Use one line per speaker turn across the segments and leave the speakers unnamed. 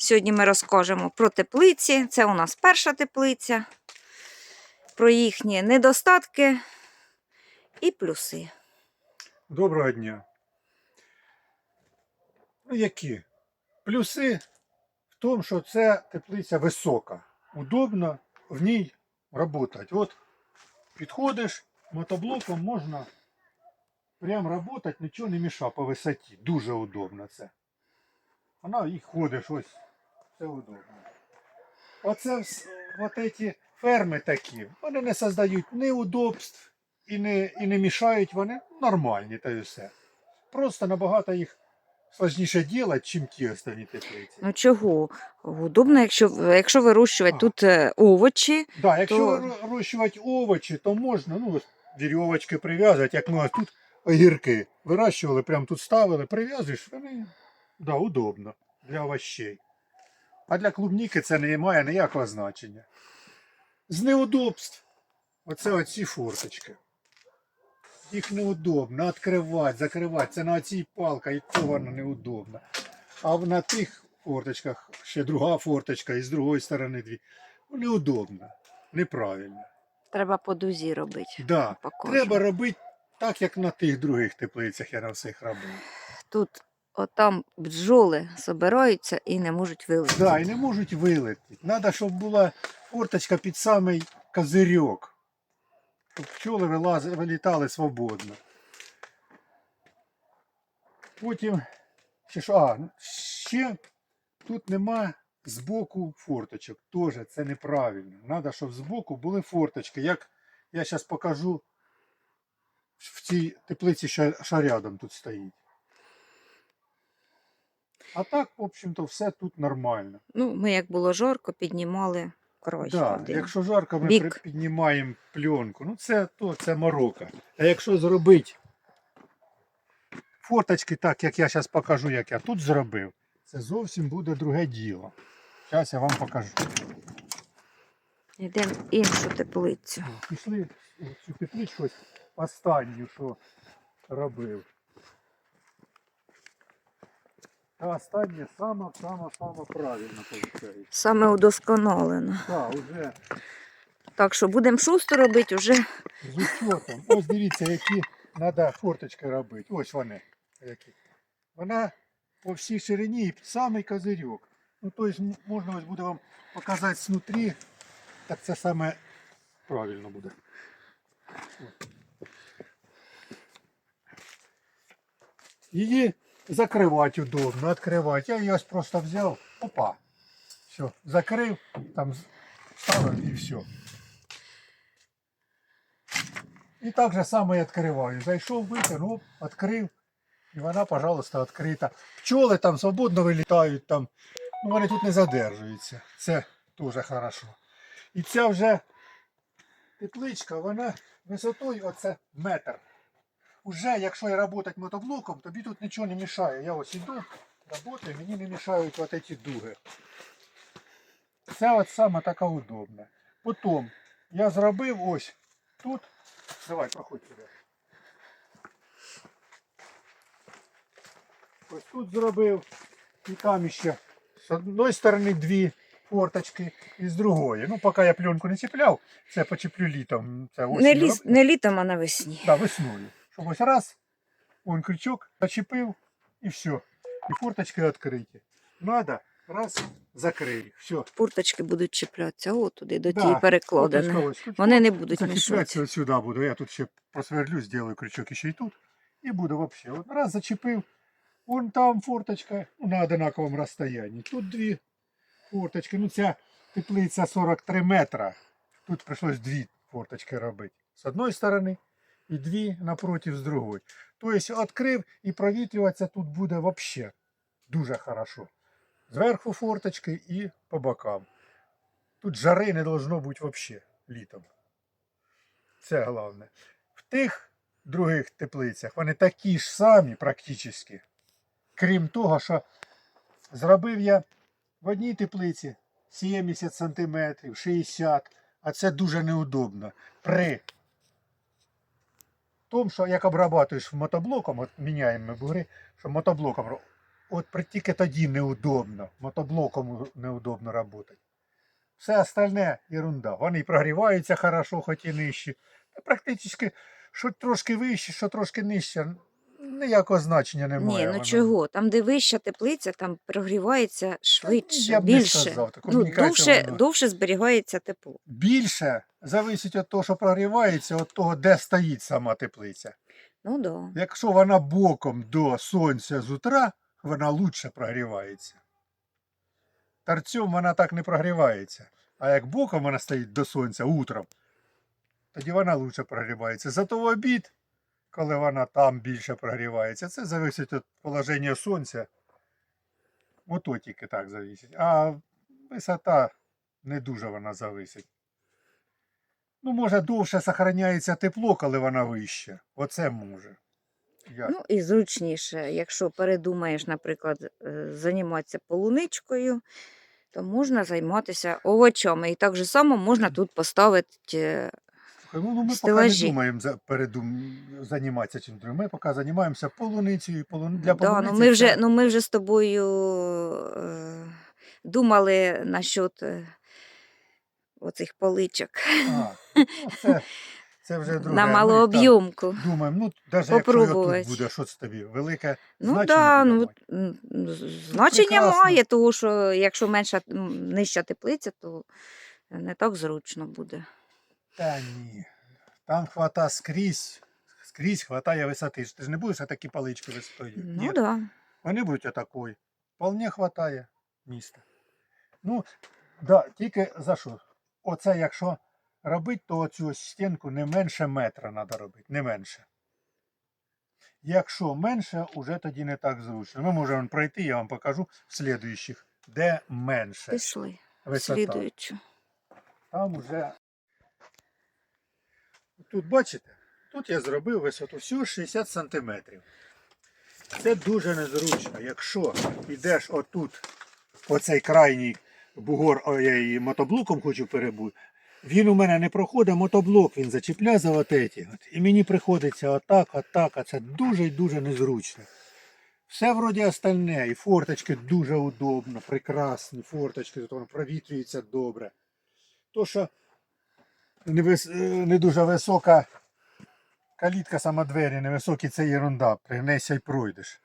Сьогодні ми розкажемо про теплиці. Це у нас перша теплиця, про їхні недостатки і плюси.
Доброго дня. Ну, які? Плюси в тому, що це теплиця висока. Удобно в ній працювати. От підходиш, мотоблоком можна прям працювати, нічого не мішає по висоті. Дуже удобно це. Вона і ходиш, ось це удобно. Оце от ці ферми такі, вони не создають ні удобств і не, і не мішають, вони нормальні та й все. Просто набагато їх складніше робити, чим ті останні теплиці.
Ну чого? Удобно, якщо, якщо вирощувати
А.
тут е, овочі.
Да, якщо
то-
вирощувати овочі, то можна, ну, вірьовочки прив'язувати, як ми тут огірки вирощували, прямо тут ставили, прив'язуєш, вони да, удобно для овощей. А для клубніки це не має ніякого значення. З неудобств. Оце оці форточки. Їх неудобно відкривати, закривати. Це на оцій палка і то воно неудобно. А на тих форточках ще друга форточка і з другої сторони дві. Неудобно, неправильно.
Треба по дузі робити.
Да.
Покажу.
Треба робити так, як на тих других теплицях я на всіх робив.
Тут отам бджоли собираються і не можуть вилетіти.
Да, і не можуть вилетіти. Треба, щоб була форточка під самий козирьок. Щоб пчоли вилази, вилітали свободно. Потім ще? А, ще тут нема збоку форточок. Тоже це неправильно. Треба, щоб збоку були форточки. Як я зараз покажу в цій теплиці, що, що рядом тут стоїть. А так, в общем-то, все тут нормально.
Ну, ми, як було жарко, піднімали край.
Да,
один.
якщо жарко, ми
Бік.
при- піднімаємо пленку. Ну це то, це морока. А якщо зробити форточки так, як я зараз покажу, як я тут зробив, це зовсім буде друге діло. Зараз я вам покажу.
Йдемо в іншу теплицю.
Пішли цю тепличку ось останню, що робив. Та остання сама, сама, сама правильно виходить.
Саме удосконалено.
Так, уже
Так що будемо шусто робити вже.
з учетом. Ось дивіться, які треба форточки робити. Ось вони. Які. Вона по всій ширині і самий козирьок. Ну, тобто можна ось буде вам показати знутрі, так це саме правильно буде. Її закривати удобно, відкривати. Я її просто взяв, опа. Все, закрив, там ставив і все. І так же само і відкриваю. Зайшов, витягнув, відкрив. І вона, пожалуйста, відкрита. Пчоли там свободно вилітають, там. Ну, вони тут не задержуються. Це дуже хорошо. І ця вже тепличка, вона висотою оце метр. Уже, якщо я працювати мотоблоком, тобі тут нічого не мішає. Я ось іду, працюю, мені не мішають от ці дуги. Це от саме така удобна. Потім я зробив ось тут. Давай, проходь сюди. Ось тут зробив. І там ще з одної сторони дві форточки і з другої. Ну, поки я пленку не чіпляв, це почеплю літом. Це
Не, ліс, не літом, а навесні.
Да, весною. Ось раз, он крючок, зачепив і все. І форточки відкриті. Надо, раз, закрили. Все.
Фурточки будуть чіплятися о, туди, до
Да,
тієї перекладини.
ось
Вони не будуть мішати.
от сюди буду. Я тут ще просверлю, зроблю крючок ще й тут. І буду вообще. От раз зачепив, вон там форточка, ну, на одинаковому розстоянні. Тут дві форточки. Ну ця теплиця 43 метра. Тут прийшлось дві форточки робити. З одної сторони і дві напротив з другої. Тобто відкрив і провітрюватися тут буде вообще дуже хорошо. Зверху форточки і по бокам. Тут жари не должно бути взагалі літом. Це головне. В тих других теплицях вони такі ж самі практично. Крім того, що зробив я в одній теплиці 70 см, 60 см, а це дуже неудобно. При тому, що як обрабатуєш мотоблоком, от міняємо ми бугри, що мотоблоком от тільки тоді неудобно, мотоблоком неудобно працювати. Все остальне ерунда. Вони прогріваються хорошо, хоч і нижче. Практично, що трошки вище, що трошки нижче, ніякого значення немає.
Ні, ну
воно.
чого? Там, де вища теплиця, там прогрівається швидше,
я б не сказав, так
ну,
комунікація
довше,
вона-
довше зберігається тепло.
Більше зависить від того, що прогрівається, від того, де стоїть сама теплиця.
Ну да.
Якщо вона боком до сонця з утра, вона лучше прогрівається. Торцем вона так не прогрівається. А як боком вона стоїть до сонця утром, тоді вона лучше прогрівається. Зато в обід, коли вона там більше прогрівається, це залежить від положення сонця. Ото тільки так залежить. А висота не дуже вона зависить. Ну, може, довше зберігається тепло, коли вона вище. Оце може. Я...
Ну і зручніше, якщо передумаєш, наприклад, е, займатися полуничкою, то можна займатися овочами. І так же само можна тут поставити.
Слухай, ну, ну, ми поки
стелажі.
не думаємо за, передум... займатися чим другим. Ми поки займаємося полуницею. Полу... Для
Да,
полуниці
ну ми, вже, ну ми вже з тобою е, думали насчет е, оцих поличок
А, ну, це, це вже друге.
на
Ми
малооб'ємку.
так Думаємо, ну, навіть якщо
Попробувати.
тут буде, що це тобі? Велике
Ну
значення
да,
буде
ну,
мати?
м, м, значення
прекрасно.
має, тому що якщо менша м, нижча теплиця, то не так зручно буде.
Та ні. Там хвата скрізь, скрізь хватає висоти. Ти ж не будеш такі палички висотою.
Ну
Ні.
да.
Вони будуть отакої. Вполне хватає міста. Ну, да, тільки за що? Оце якщо робити, то оцю стінку не менше метра треба робити, не менше. Якщо менше, уже тоді не так зручно. Ми можемо пройти, я вам покажу в слідуючих, де менше
Пішли.
висота.
Слідуючу.
Там Тут бачите, тут я зробив висоту всього 60 см. Це дуже незручно. Якщо йдеш отут, оцей крайній бугор, о, я її мотоблоком хочу перебути, він у мене не проходить, мотоблок він зачіпляє за от еті. От, і мені приходиться отак, отак, а це дуже і дуже незручно. Все вроді остальне, і форточки дуже удобно, прекрасні форточки, тут воно провітрюється добре. То, що не, вис... е, не дуже висока калітка, сама двері, невисокі, це ерунда. Пригнешся і пройдеш.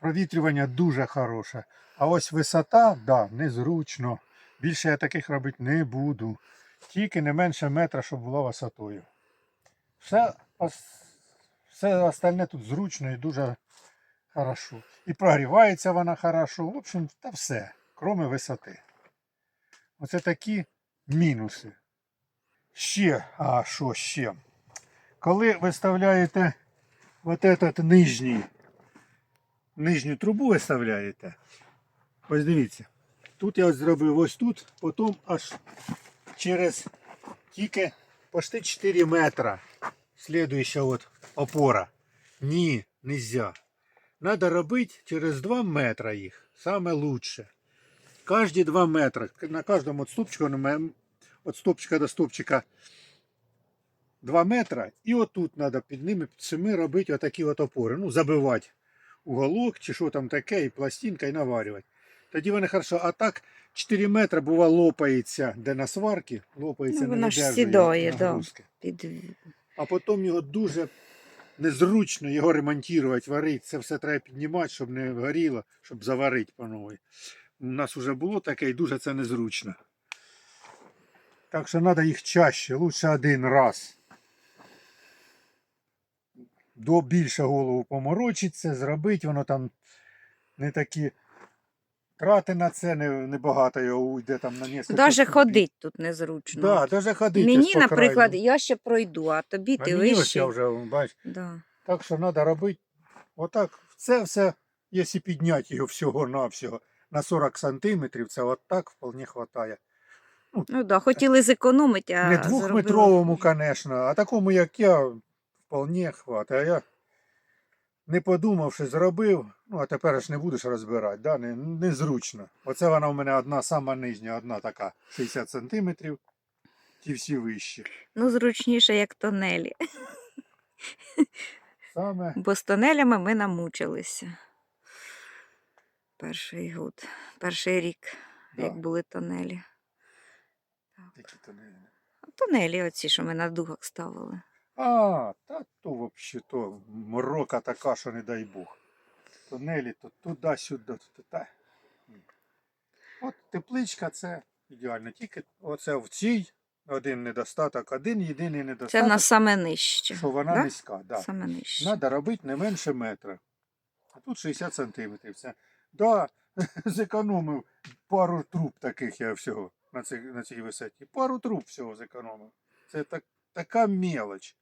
Провітрювання дуже хороше. А ось висота, да, незручно. Більше я таких робити не буду. Тільки не менше метра, щоб була висотою. Все, все остальне тут зручно і дуже хорошо. І прогрівається вона хорошо. В общем, та все, кроме висоти. Оце такі мінуси. Ще, а що ще? Коли виставляєте от этот нижній, нижню трубу виставляєте, ось дивіться, тут я ось зробив ось тут, потім аж через тільки почти 4 метра слідуюча от опора. Ні, нельзя. Надо робити через 2 метра їх, саме лучше. Кожні 2 метри, на кожному отступчику, от стопчика до стопчика 2 метра. І отут треба під ними, під цими робити отакі от опори. Ну, забивати уголок чи що там таке, і пластинка, і наварювати. Тоді вони хорошо. А так 4 метри, бува, лопається, де на сварки, лопається,
Ну,
не
воно ж сідає, да. Під...
А потім його дуже незручно його ремонтувати, варити. Це все треба піднімати, щоб не горіло, щоб заварити по новій. У нас вже було таке і дуже це незручно. Так що треба їх чаще, лучше один раз. До більше голову поморочиться, зробити, воно там не такі трати на це, не, не багато його уйде там на несколько.
Даже ходить тут незручно.
Да, даже ходити.
Мені,
по
наприклад,
краю.
я ще пройду, а тобі
А
ти
мені ось я вже, бач,
Да.
так що треба робити отак. Це все, якщо підняти його всього-навсього на 40 сантиметрів, це отак вполне вистачає.
Ну да, хотіли зекономити, а
Не двохметровому, звісно, а такому, як я, вполне хватає. А я, не подумавши, зробив, ну а тепер ж не будеш розбирати, да? не, незручно. Оце вона у мене одна сама нижня, одна така 60 сантиметрів, ті всі вищі.
Ну, зручніше, як тонелі.
Саме
Бо з тонелями ми намучилися. перший год, перший рік,
Да.
як були тонелі.
Такі тонелі.
А Тонелі оці, що ми на дугах ставили.
А, та то вообще то морока така, що не дай Бог. Тунелі то туди-сюди. то та. От тепличка це ідеально. Тільки оце в цій один недостаток, один єдиний недостаток,
в нас саме нижче.
що вона
да?
низька. Да.
Саме нижче.
Треба робити не менше метра. А тут 60 сантиметрів. Це, да, зекономив пару труб таких я всього на цій, на цій висоті. Пару труб всього зекономив. Це так, така мелоч,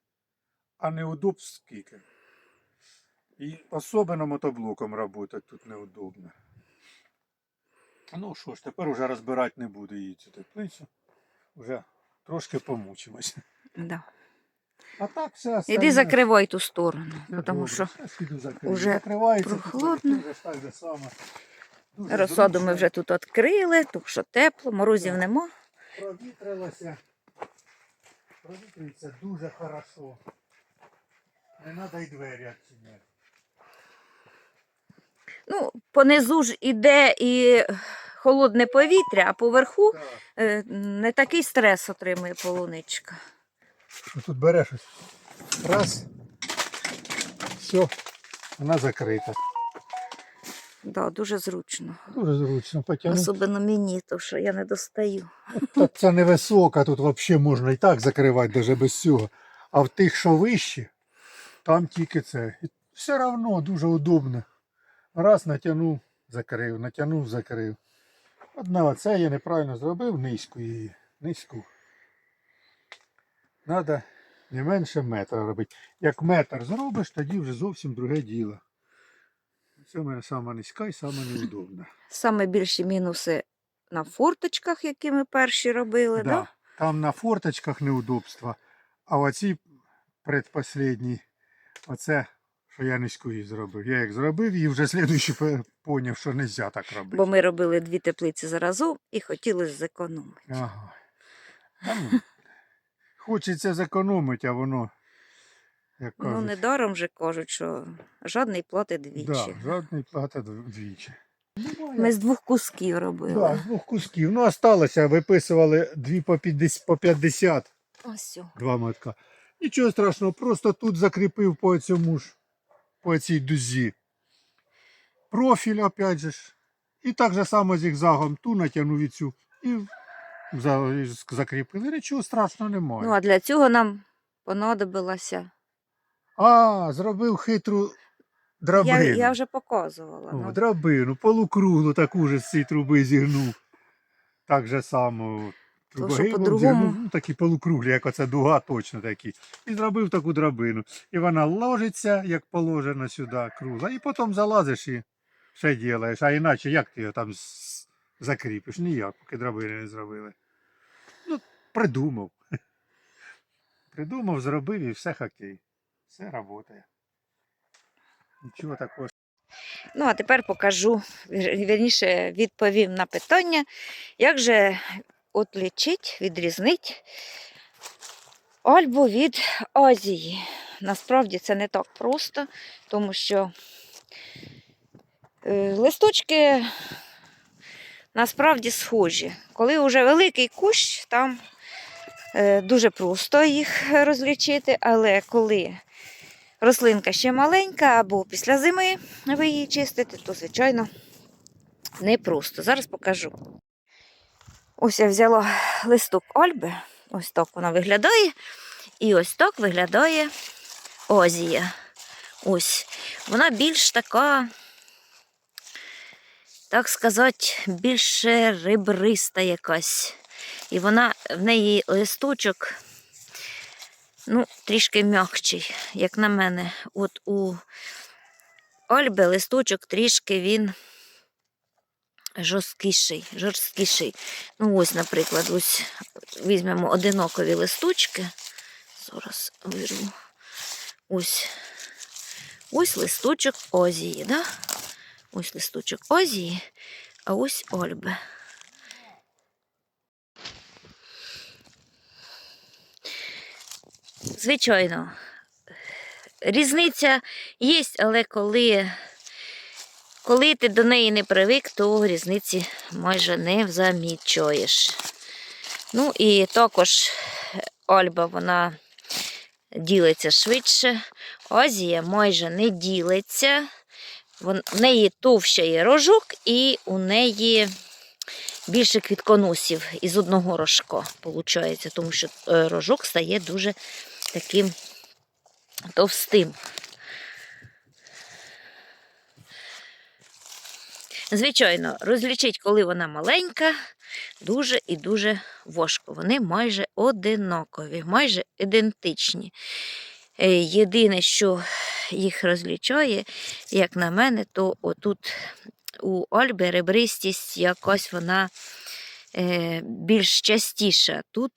а неудобств скільки. І особливо мотоблоком працювати тут неудобно. Ну що ж, тепер вже розбирати не буду її цю теплицю. Вже трошки помучимось.
Да.
А так все
Іди закривай ту сторону, тому що уже
тут
прохладно. Розсаду ми вже тут відкрили, тому що тепло, морозів нема.
провітрилося. Провітрюється дуже хорошо. Не треба й двері відчиняти.
Ну, понизу ж іде і холодне повітря, а поверху
Так.
е, не такий стрес отримує полуничка.
Ну, Тут береш ось. Раз. Все. Вона закрита.
Да, дуже зручно.
Дуже зручно потягнути.
Особливо мені, тому що я не достаю.
Та це невисока, тут взагалі можна і так закривати, навіть без цього. А в тих, що вищі, там тільки це. І все одно дуже удобно. Раз натягнув, закрив, натягнув, закрив. Одне оце я неправильно зробив низьку її. Низьку. Треба не менше метра робити. Як метр зробиш, тоді вже зовсім друге діло. Це в мене саме низька і саме неудобна.
Саме більші мінуси на форточках, які ми перші робили, да.
Да. Там на форточках неудобства, а оці предпоследні, оце, що я низьку її зробив. Я як зробив і вже слідуючий поняв, що не можна так робити.
бо ми робили дві теплиці заразом і хотіли зекономити.
Ага. Та ну, Хочеться зекономити, а воно, як
Ну, недаром же кажуть, що жодний платить двічі.
да, жодної плати двічі.
Ми з двох кусків робили.
Да, з двох кусків. Ну, осталося, виписували дві по 50, по 50
Ось.
Два мотка. Нічого страшного, просто тут закріпив по цьому ж, по цій дузі. Профіль, опять же ж. І так же само зігзагом ту натягнув і цю. І і закріпили. Нічого страшного немає.
Ну, а для цього нам понадобилося.
А, зробив хитру драбину.
Я, я вже показувала.
О,
ну.
драбину, полукруглу таку ж з цієї труби зігнув. Так же само. Трубогибом
по-другому-
зігнув, ну, такі полукруглі, як оця дуга, точно такі. І зробив таку драбину. І вона ложиться, як положено сюди, кругла. І потім залазиш і все ділаєш. А іначе як ти його там закріпиш? Ніяк, поки драбини не зробили. Ну, придумав. Придумав, зробив і все хокей. Все працює. Нічого такого.
Ну, а тепер покажу, вірніше відповім на питання, як же отлічить, відрізнити Альбу від Азії. Насправді це не так просто, тому що е, листочки насправді схожі. Коли вже великий кущ, там е, дуже просто їх розлічити, але коли рослинка ще маленька або після зими ви її чистите, то, звичайно, непросто. Зараз покажу. Ось я взяла листок Альби. Ось так вона виглядає. І ось так виглядає Озія. Ось. Вона більш така, так сказати, більш ребриста якась. І вона в неї листочок ну, трішки м'якший, як на мене. От у Альби листочок трішки він жорсткіший, жорсткіший. Ну, ось, наприклад, ось візьмемо одинокові листочки. Зараз вирву. Ось. Ось листочок Озії, да? Ось листочок Озії, а ось Ольби. Звичайно, різниця є, але коли Коли ти до неї не привик, то різниці майже не замічаєш. Ну і також Альба вона ділиться швидше. Азія майже не ділиться. В неї товща є рожок, і у неї більше квітконосів із одного рожка, виходить, тому що е, рожок стає дуже таким товстим. Звичайно, розлічить, коли вона маленька, дуже і дуже важко. Вони майже одинакові, майже ідентичні. Е, Єдине, що їх розлічає, як на мене, то отут у Альби ребристість якась вона е, більш частіша. Тут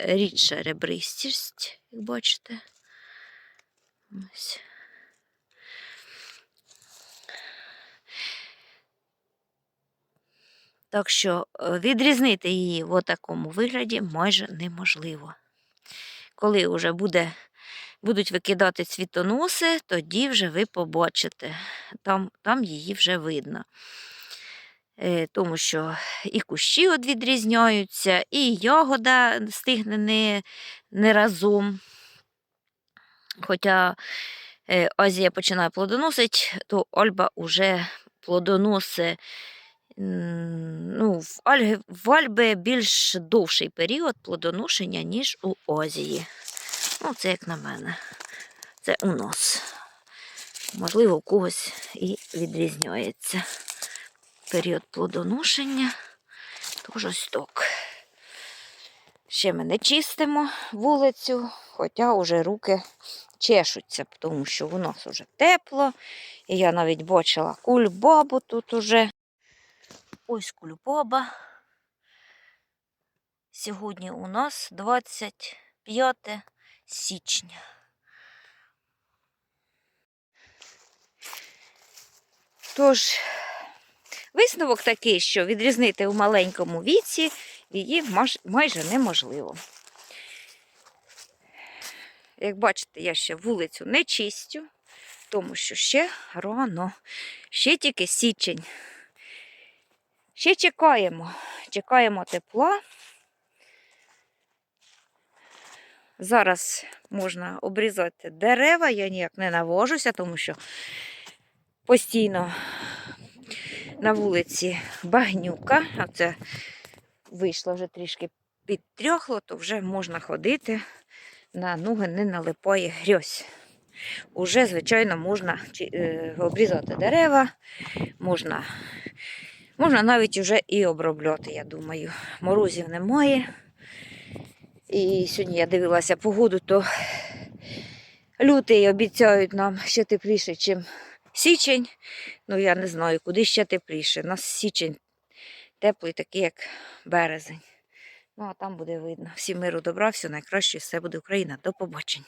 рідша ребристість, як бачите. Так що е, відрізнити її в такому вигляді майже неможливо. Коли вже буде, будуть викидати цвітоноси, тоді вже ви побачите, там, там її вже видно. Е, Тому що і кущі от відрізняються, і ягода стигне не, не разом. Хоча е, Азія починає плодоносити, то Ольба вже плодоносить ну, в, Альги, в Альби більш довший період плодоношення, ніж у Азії. Ну, це як на мене. Це у нас. Можливо, у когось і відрізняється. Період плодоношення. Тож ось так. Ще ми не чистимо вулицю, хоча вже руки чешуться, тому що у нас вже тепло. І я навіть бачила кульбабу тут уже. Ось кульбаба. Сьогодні у нас 25 січня. Тож, висновок такий, що відрізнити у маленькому віці її майже неможливо. Як бачите, я ще вулицю не чистю, тому що ще рано, ще тільки січень. Ще чекаємо. Чекаємо тепла. Зараз можна обрізати дерева, я ніяк не навожуся, тому що постійно на вулиці багнюка, а це вийшло вже трішки підтрьохло, то вже можна ходити, на ноги не налипає грязь. Уже, звичайно, можна е, обрізати дерева, можна Можна навіть вже і обробляти, я думаю. Морозів немає. І сьогодні я дивилася погоду, то лютий обіцяють нам ще тепліше, ніж січень. Ну, я не знаю, куди ще тепліше. У нас січень теплий, такий, як березень. Ну, а там буде видно. Всім миру добра, все найкраще, все буде Україна. До побачення.